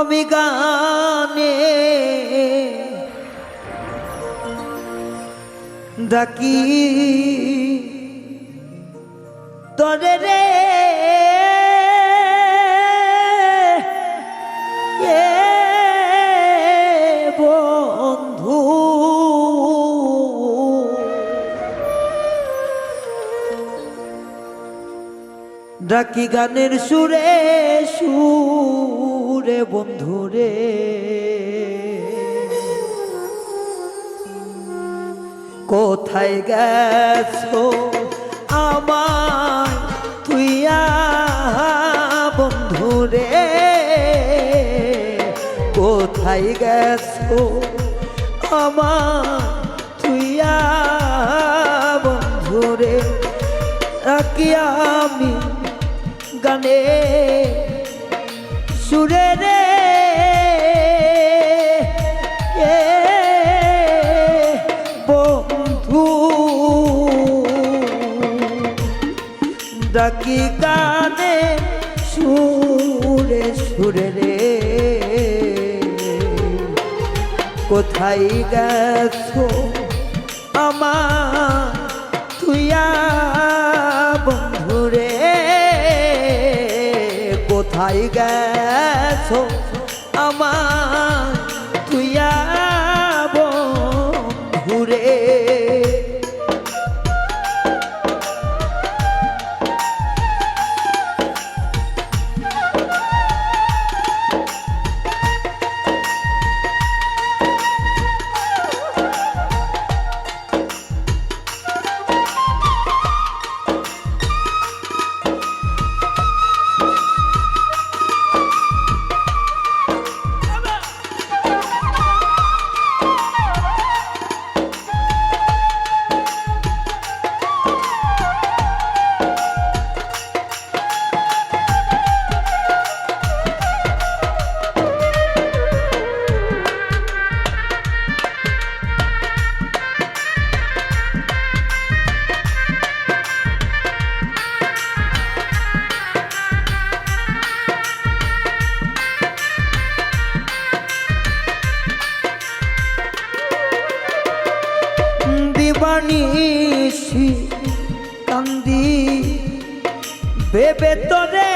আমি গানে ডাকি। তরে রে বন্ধু। ডাকি গানের সুরে সুরে। বন্ধুরে কোথায় গেছো আমার তুইয়া বন্ধুরে কোথায় গেছো আমার তুইয়া বন্ধুরে রাখি আমি গানে। সুরে রে বন্ধু? ডাকি গানে সুরে সুরে রে কোথায় গেছো আমার তুইয়া কোথায় গেছো? দিবানিসি কান্দি। ভেবে তোরে।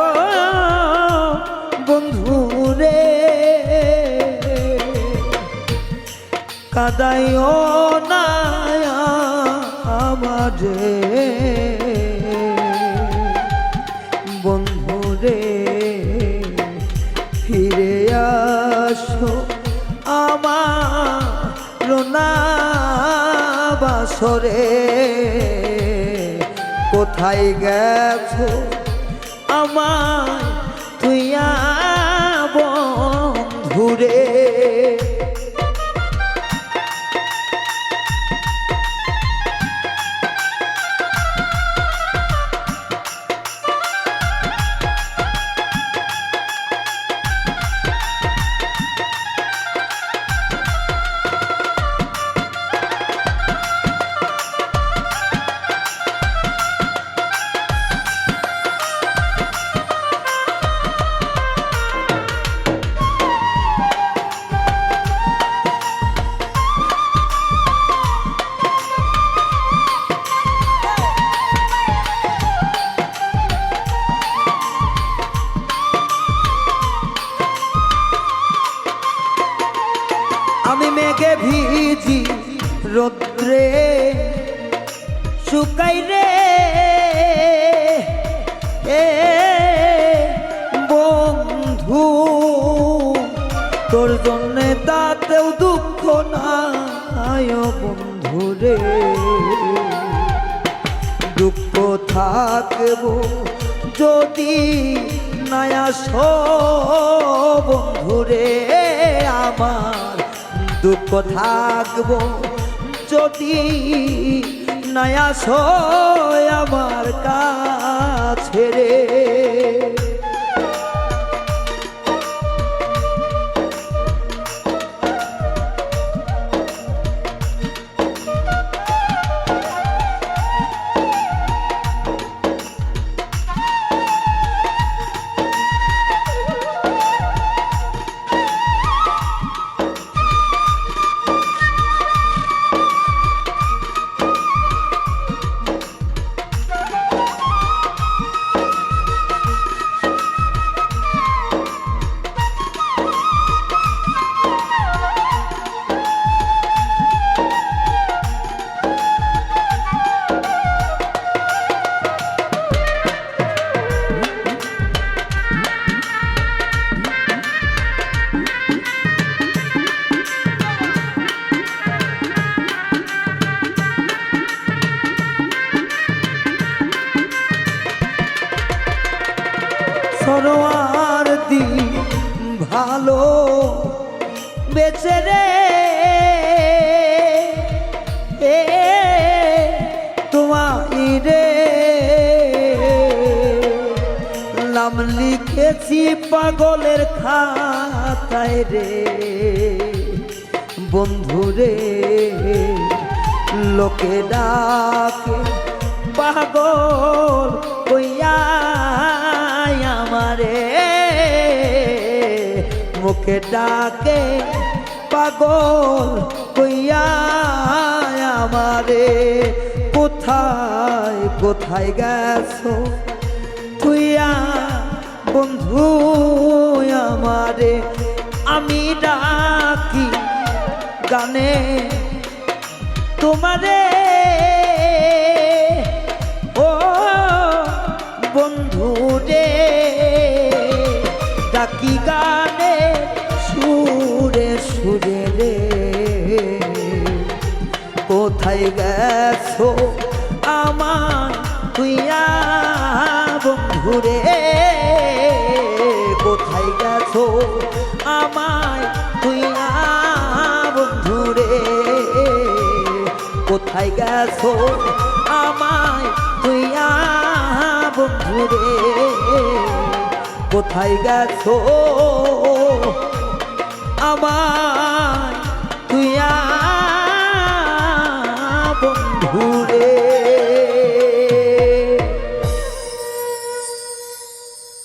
ও বন্ধু রে কাদাইও না আমারে। বন্ধু রে ফিরে আসো আমার বাসরে কোথায় গেছো আমার তুইয়া ভিজি রোদ্রে শুকাই রে। এ বন্ধু, তোর জন্যে তাতেও দুঃখ ও বন্ধু রে। দুঃখ থাকব যদি নয়া বন্ধুরে আমার। দুঃখ থাকব যদি নয়া আমার কাছে রে। নাম লিখেছি পাগলের খাতায় রে। বন্ধুরে লোকে ডাকে, পাগল কইয়া আমারে। মুখে ডাকে, পাগল কইয়া আমারে। কোথায় কোথায় গেছো? তুইয়া বন্ধু, আমারে আমি ডাকি গানে। তোমারে, ও বন্ধু রে, ডাকি গানে সুরে সুরে রে। কোথায় গেছো কোথায় আমায় তুই বন্ধু রে। কোথায় গেছো আমায় তুই বন্ধু রে? কোথায় গেছো আমায় তুইয়া